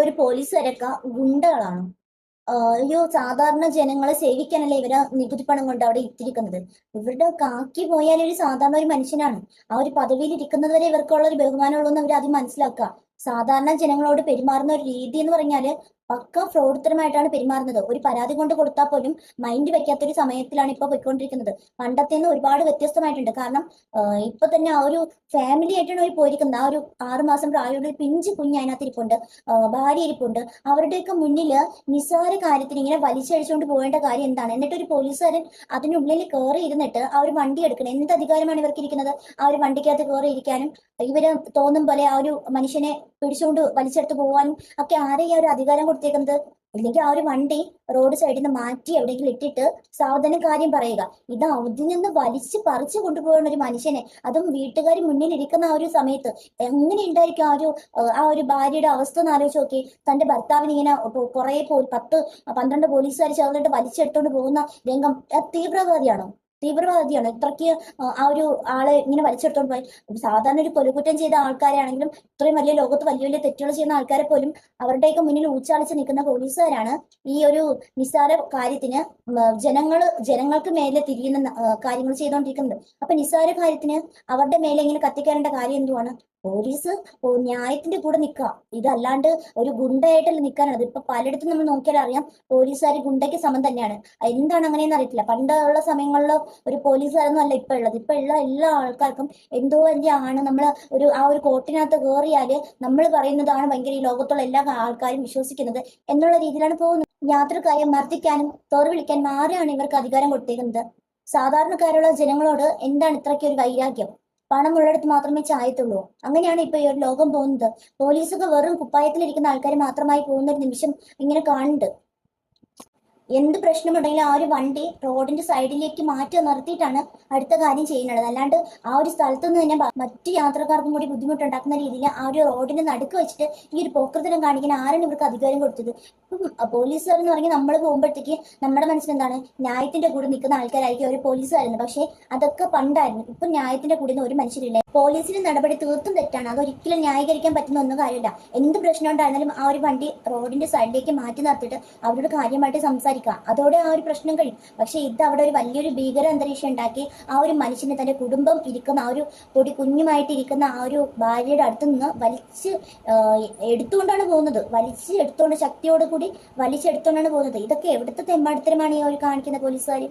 ഒരു പോലീസുകാരൊക്കെ ഗുണ്ടകളാണ്. അയ്യോ സാധാരണ ജനങ്ങളെ സേവിക്കാനല്ലേ ഇവരെ നികുതി പണം കൊണ്ട് അവിടെ ഇട്ടിരിക്കുന്നത്? ഇവരുടെ കാക്കി പോയാൽ ഒരു സാധാരണ ഒരു മനുഷ്യനാണ്. ആ ഒരു പദവിയിൽ ഇരിക്കുന്നത് വരെ ഇവർക്കുള്ള ഒരു ബഹുമാനമുള്ളൂ എന്ന് അവർ ആദ്യം മനസ്സിലാക്കുക. സാധാരണ ജനങ്ങളോട് പെരുമാറുന്ന ഒരു രീതി എന്ന് പറഞ്ഞാൽ പക്ക ഫ്രോഡ്ത്തരമായിട്ടാണ് പെരുമാറുന്നത്. ഒരു പരാതി കൊണ്ട് കൊടുത്താൽ പോലും മൈൻഡ് വെക്കാത്തൊരു സമയത്തിലാണ് ഇപ്പൊ പോയിക്കൊണ്ടിരിക്കുന്നത്. പണ്ടത്തെ നിന്ന് ഒരുപാട് വ്യത്യസ്തമായിട്ടുണ്ട്. കാരണം ഇപ്പൊ തന്നെ ആ ഒരു ഫാമിലി ആയിട്ടാണ് അവർ പോയിരിക്കുന്നത്. ആ ഒരു ആറുമാസം പ്രായമുള്ള പിഞ്ച് കുഞ്ഞ് അതിനകത്ത് ഇരിപ്പുണ്ട് ഭാര്യ ഇരിപ്പുണ്ട്. അവരുടെയൊക്കെ മുന്നിൽ നിസ്സാര കാര്യത്തിന് ഇങ്ങനെ വലിച്ചഴിച്ചുകൊണ്ട് പോകേണ്ട കാര്യം എന്താണ്? എന്നിട്ട് ഒരു പോലീസുകാരൻ അതിനുള്ളിൽ കയറി ഇരുന്നിട്ട് ആ ഒരു വണ്ടി എടുക്കണം. എന്ത് അധികാരമാണ് ഇവർക്ക് ഇരിക്കുന്നത്? ആ ഒരു വണ്ടിക്കകത്ത് കയറി ഇരിക്കാനും ഇവർ തോന്നും പോലെ ആ ഒരു മനുഷ്യനെ പിടിച്ചുകൊണ്ട് വലിച്ചെടുത്ത് പോകാനും ഒക്കെ ആരെയും ഒരു അധികാരം കൊടുത്തേക്കുന്നത് ഇല്ലെങ്കിൽ ആ ഒരു വണ്ടി റോഡ് സൈഡിൽ നിന്ന് മാറ്റി എവിടെയെങ്കിലും ഇട്ടിട്ട് സാവധാനം കാര്യം പറയുക. ഇത് അതിൽ നിന്ന് വലിച്ച് പറിച്ചു കൊണ്ടുപോകുന്ന ഒരു മനുഷ്യനെ അതും വീട്ടുകാർ മുന്നിൽ ഇരിക്കുന്ന ആ ഒരു സമയത്ത് എങ്ങനെ ഉണ്ടായിരിക്കും ആ ഒരു ആ ഒരു ഭാര്യയുടെ അവസ്ഥ എന്ന് ആലോചിച്ച് നോക്കി. തന്റെ ഭർത്താവിന് ഇങ്ങനെ കുറെ പത്ത് പന്ത്രണ്ട് പോലീസുകാർ ചേർന്നിട്ട് വലിച്ചെടുത്തോണ്ട് പോകുന്ന രംഗം തീവ്രവാദിയാണോ? തീവ്രവാദിയാണ്. ഇത്രയ്ക്ക് ആ- ഒരു ആളെ ഇങ്ങനെ വലിച്ചെടുത്തോണ്ട് പോയി. സാധാരണ ഒരു കൊലകുറ്റം ചെയ്ത ആൾക്കാരാണെങ്കിലും ഇത്രയും വലിയ ലോകത്ത് വലിയ വലിയ തെറ്റുകൾ ചെയ്യുന്ന ആൾക്കാരെ പോലും അവരുടെയൊക്കെ മുന്നിൽ ഊച്ചാളിച്ച് നിൽക്കുന്ന പോലീസുകാരാണ് ഈ ഒരു നിസ്സാര കാര്യത്തിന് ജനങ്ങൾ ജനങ്ങൾക്ക് മേലെ തിരിയുന്ന കാര്യങ്ങൾ ചെയ്തുകൊണ്ടിരിക്കുന്നത് അപ്പൊ നിസ്സാര കാര്യത്തിന് അവരുടെ മേലെ ഇങ്ങനെ കത്തിക്കേണ്ട കാര്യം എന്തുവാണ്? പോലീസ് ന്യായത്തിന്റെ കൂടെ നിൽക്കുക ഇതല്ലാണ്ട് ഒരു ഗുണ്ടയായിട്ടല്ല നിൽക്കാനാണ് ഇപ്പൊ പലയിടത്തും നമ്മൾ നോക്കിയാൽ അറിയാം പോലീസുകാർ ഗുണ്ടയ്ക്ക് സമം തന്നെയാണ്. എന്താണ് അങ്ങനെയെന്ന് അറിയത്തില്ല. പണ്ടുള്ള സമയങ്ങളിൽ ഒരു പോലീസുകാരൊന്നും അല്ല ഇപ്പൊ ഉള്ളത്. ഇപ്പൊ ഉള്ള എല്ലാ ആൾക്കാർക്കും എന്തോ വലിയ ആണ് നമ്മൾ ഒരു ആ ഒരു കോട്ടിനകത്ത് കയറിയാൽ നമ്മൾ പറയുന്നതാണ് ഭയങ്കര ഈ ലോകത്തുള്ള എല്ലാ ആൾക്കാരും വിശ്വസിക്കുന്നത് എന്നുള്ള രീതിയിലാണ് പോകുന്നത്. യാത്രക്കാരെ മർദ്ദിക്കാനും തോറ് വിളിക്കാനും ആരാണ് ഇവർക്ക് അധികാരം കൊടുത്തേക്കുന്നത്. സാധാരണക്കാരുള്ള ജനങ്ങളോട് എന്താണ് ഇത്രയ്ക്ക് ഒരു വൈരാഗ്യം? പണമുള്ളിടത്ത് മാത്രമേ ചായത്തുള്ളൂ. അങ്ങനെയാണ് ഇപ്പൊ ഈ ഒരു ലോകം പോകുന്നത്. പോലീസൊക്കെ വെറും കുപ്പായത്തിലിരിക്കുന്ന ആൾക്കാർ മാത്രമായി പോകുന്ന ഒരു നിമിഷം ഇങ്ങനെ കാണുന്നുണ്ട്. എന്ത് പ്രശ്നമുണ്ടെങ്കിലും ആ ഒരു വണ്ടി റോഡിന്റെ സൈഡിലേക്ക് മാറ്റി നിർത്തിയിട്ടാണ് അടുത്ത കാര്യം ചെയ്യുന്നത്. അല്ലാണ്ട് ആ ഒരു സ്ഥലത്തു നിന്ന് തന്നെ മറ്റു യാത്രക്കാർക്കും കൂടി ബുദ്ധിമുട്ടുണ്ടാക്കുന്ന രീതിയിൽ ആ ഒരു റോഡിന്റെ നടുക്ക് വെച്ചിട്ട് ഈ ഒരു പോക്കൃതരം കാണിക്കാൻ ആരാണ് ഇവർക്ക് അധികാരം കൊടുത്തത്? പോലീസുകാർ എന്ന് പറഞ്ഞാൽ നമ്മൾ പോകുമ്പോഴത്തേക്ക് നമ്മുടെ മനസ്സിൽ എന്താണ് ന്യായത്തിന്റെ കൂടെ നിൽക്കുന്ന ആൾക്കാരായിരിക്കും ഒരു പോലീസുകാരുന്നത് പക്ഷേ അതൊക്കെ പണ്ടായിരുന്നു. ഇപ്പൊ ന്യായത്തിന്റെ കൂടെ ഒരു മനുഷ്യരില്ല? പോലീസിന്റെ നടപടി തീർത്തും തെറ്റാണ്. അതൊരിക്കലും ന്യായീകരിക്കാൻ പറ്റുന്ന ഒന്നും കാര്യമില്ല. എന്ത് പ്രശ്നം ഉണ്ടായിരുന്നാലും ആ ഒരു വണ്ടി റോഡിന്റെ സൈഡിലേക്ക് മാറ്റി നിർത്തിയിട്ട് അവരോട് കാര്യമായിട്ട് സംസാരിക്കുക. അതോടെ ആ ഒരു പ്രശ്നം കഴിയും. പക്ഷെ ഇത് അവിടെ ഒരു വലിയൊരു ഭീകര അന്തരീക്ഷം ഉണ്ടാക്കി ആ ഒരു മനുഷ്യനെ തന്റെ കുടുംബം ഇരിക്കുന്ന ആ ഒരു പൊടി കുഞ്ഞുമായിട്ടിരിക്കുന്ന ആ ഒരു ഭാര്യയുടെ അടുത്ത് നിന്ന് വലിച്ച് എടുത്തുകൊണ്ടാണ് പോകുന്നത്. വലിച്ച് എടുത്തുകൊണ്ട് ശക്തിയോടുകൂടി വലിച്ചെടുത്തുകൊണ്ടാണ് പോകുന്നത്. ഇതൊക്കെ എവിടുത്തെ തെമ്മാടിത്തരമാണ് ഈ ഒരു കാണിക്കുന്ന പോലീസുകാർ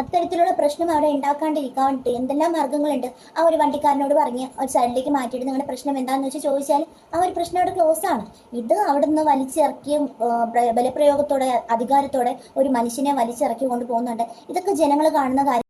അത്തരത്തിലുള്ള പ്രശ്നം അവിടെ ഉണ്ടാക്കാണ്ടിരിക്കാൻ വേണ്ടി എന്തെല്ലാം മാർഗങ്ങളുണ്ട്? ആ ഒരു വണ്ടിക്കാരനോട് പറഞ്ഞ് ഒരു സൈഡിലേക്ക് മാറ്റിയിട്ട് നിങ്ങളുടെ പ്രശ്നം എന്താണെന്ന് വെച്ച് ചോദിച്ചാൽ ആ ഒരു പ്രശ്നം അവിടെ ക്ലോസ് ആണ്. ഇത് അവിടെ നിന്ന് വലിച്ചിറക്കിയും ബലപ്രയോഗത്തോടെ അധികാരത്തോടെ ഒരു മനുഷ്യനെ വലിച്ചിറക്കി കൊണ്ടുപോകുന്നുണ്ട് ഇതൊക്കെ ജനങ്ങൾ കാണുന്ന കാര്യം